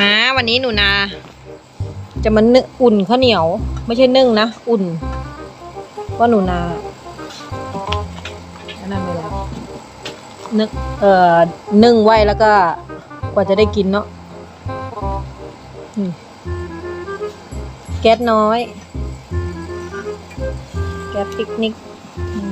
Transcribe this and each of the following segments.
มาวันนี้หนูนา จะมานึ่งอุ่นข้าวเหนียว ไม่ใช่นึ่งนะ อุ่นเพราะหนูนาอันนั้นไปแล้วนึกเอ่อนึ่งไว้แล้วก็ กว่าจะได้กินเนาะแก๊สน้อย แก๊สปิกนิกอืม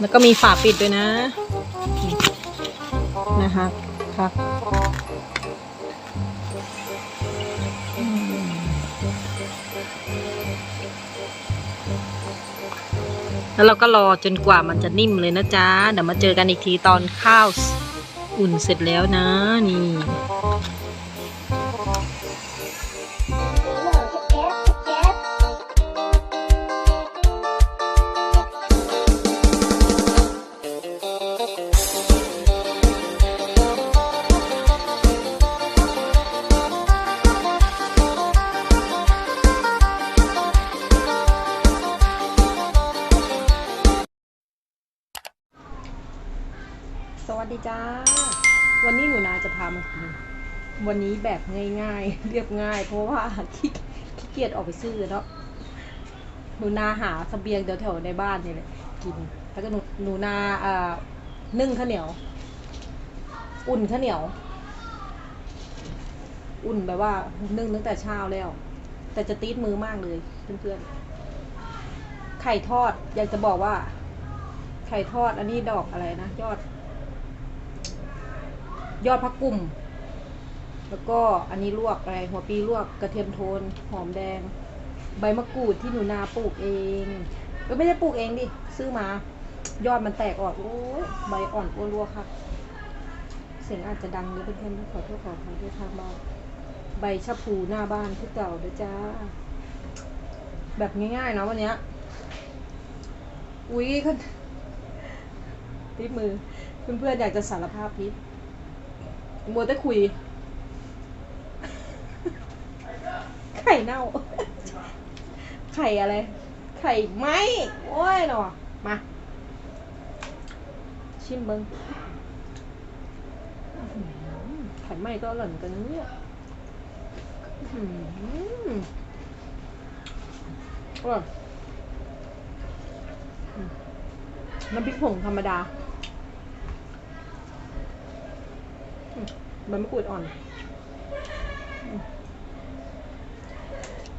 แล้วก็มีฝาปิดด้วยนะ นะคะครับแล้วเราก็รอจนกว่ามันจะนิ่มเลยนะจ๊ะ เดี๋ยวมาเจอกันอีกทีตอนข้าวอุ่นเสร็จแล้วนะนี่ วันนี้แบบง่ายๆ เรียบง่าย เพราะว่าขี้ขี้เกียจออกไปซื้อเนาะหนูนาหาสเสบียงแถวๆในบ้านนี่แหละกิน แล้วก็หนูหนูนาเอ่อนึ่งข้าวเหนียว อุ่นข้าวเหนียว อุ่นแบบว่านึ่งตั้งแต่เช้าแล้ว แต่จะตีดมือมากเลยเพื่อนๆไข่ทอดอยากจะบอกว่า ไข่ทอดอันนี้ดอกอะไรนะยอด ยอดพักกุ่ม แล้วก็อันนี้ลวกอะไรหัวปีลวกกระเทียมโทนหอมแดง ใบมะกรูดที่หนูนาปลูกเองก็ไม่ได้ปลูกเองดิซื้อมายอดมันแตกออกโอ้ยใบอ่อนอ้วนรัวค่ะ เสียงอาจจะดังนิดเพื่อนๆขอโทษขออภัยด้วยทางบ้านใบชะพูหน้าบ้านที่เก่าด้วยจ้า แบบง่ายๆเนาะวันเนี้ยอุ้ยคนทิปมือเพื่อนๆอยากจะสารภาพทิปมัวแต่คุย ไข่เน่า ไข่อะไร ไข่ไหมโอ้ยหนอมา ชิมเบิ้งไข่ไหมก็อร่อยเหมือนกันนะเนี่ยอื้อหืออร่อยอืมน้ำพริกผงธรรมดาใบมะกรูดอ่อน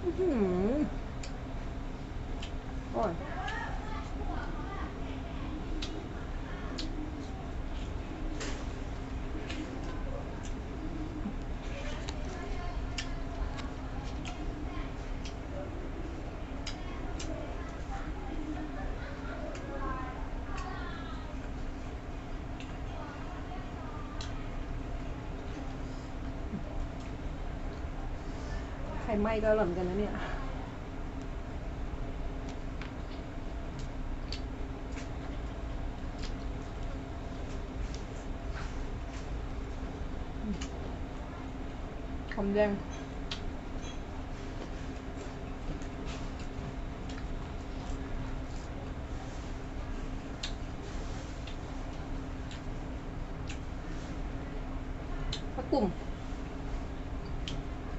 อืมอื้อหืออร่อย ไข่ไหม้ก็อร่อนกันนะเนี่ยหอมแดงกกุ่ม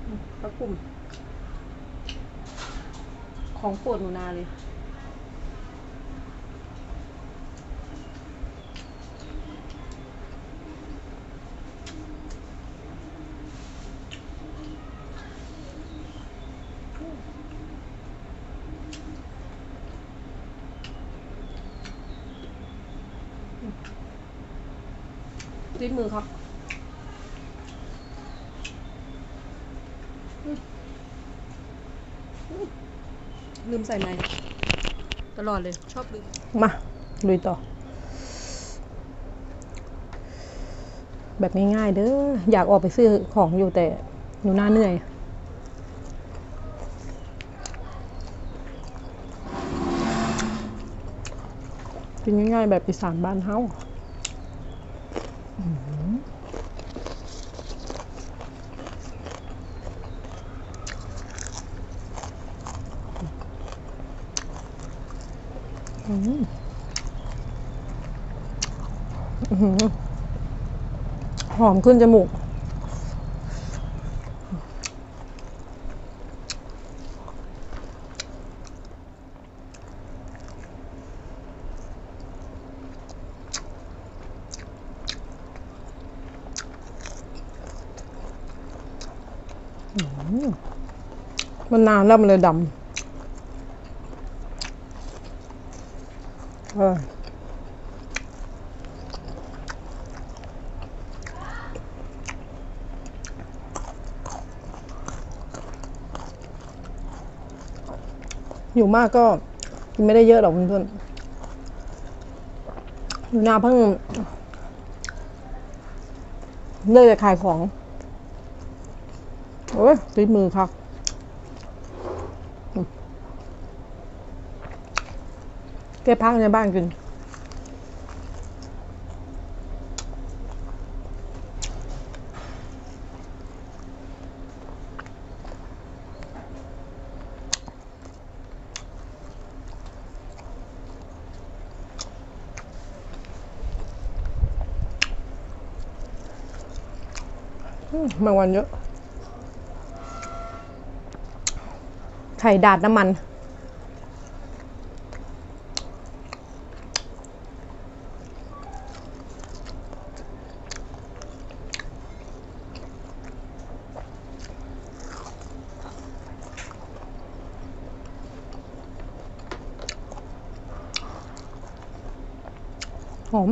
อืมผักกุ่ม ของโปรดหนูนาเลย ด้วยมือครับ ลืมใส่ไม้ตลอดเลย ชอบลืม มาลุยต่อ แบบง่ายๆเด้ออยากออกไปซื้อของอยู่แต่หนูหน้าเหนื่อย กินง่ายๆแบบอีสานบ้านเฮา อืมหอมขึ้นจมูก มันนานแล้วมันเลยดำ อยู่มากก็กินไม่ได้เยอะหรอกเพื่อนๆอยู่นาเพิ่งเลิกจะขายของ โอ้ยติดมือครั บแกพักในบ้านกินมแมงวันเยอะ ไข่ดาดน้ำมัน หอม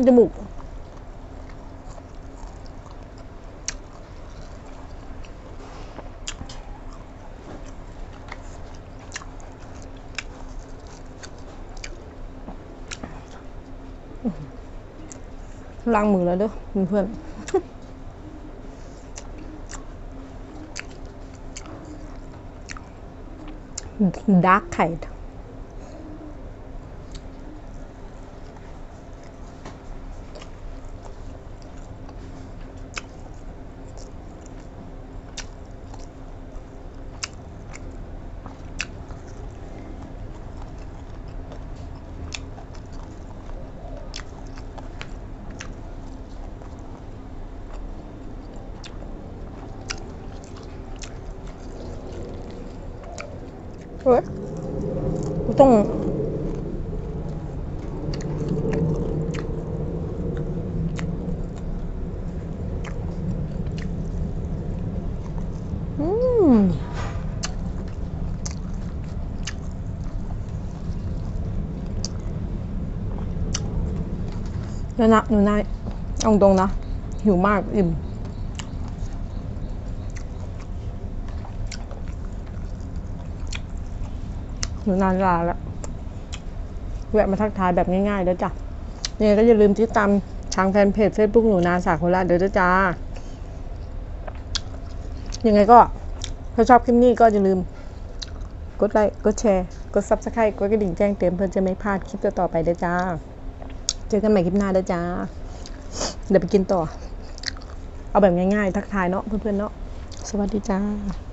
ขึ้นจมูกล้างมือแล้วเด้อเพื่อนดาร์กไข่ ฮ้ยกูต้องอืมแล้วนะหนูนายเอาตรงนะ หิวมากอิ่ม นูนานลาแล้วแวะมาทักทายแบบง่ายๆเด้อจ้ะยังไงก็อย่าลืมติดตามทางแฟนเพจ Facebook หนูนาสาโคราชเด้อจ้ายังไงก็ถ้าชอบคลิปนี้ก็อย่าลืม กดไลค์กดแชร์ กด Subscribe กดกระดิ่งแจ้งเตือนเพื่อจะไม่พลาดคลิปต่อไปเด้อจ้า เจอกันใหม่คลิปหน้าเด้อจ้า เดี๋ยวไปกินต่อ เอาแบบง่ายๆ ทักทายเนาะเพื่อนๆเนาะสวัสดีจ้า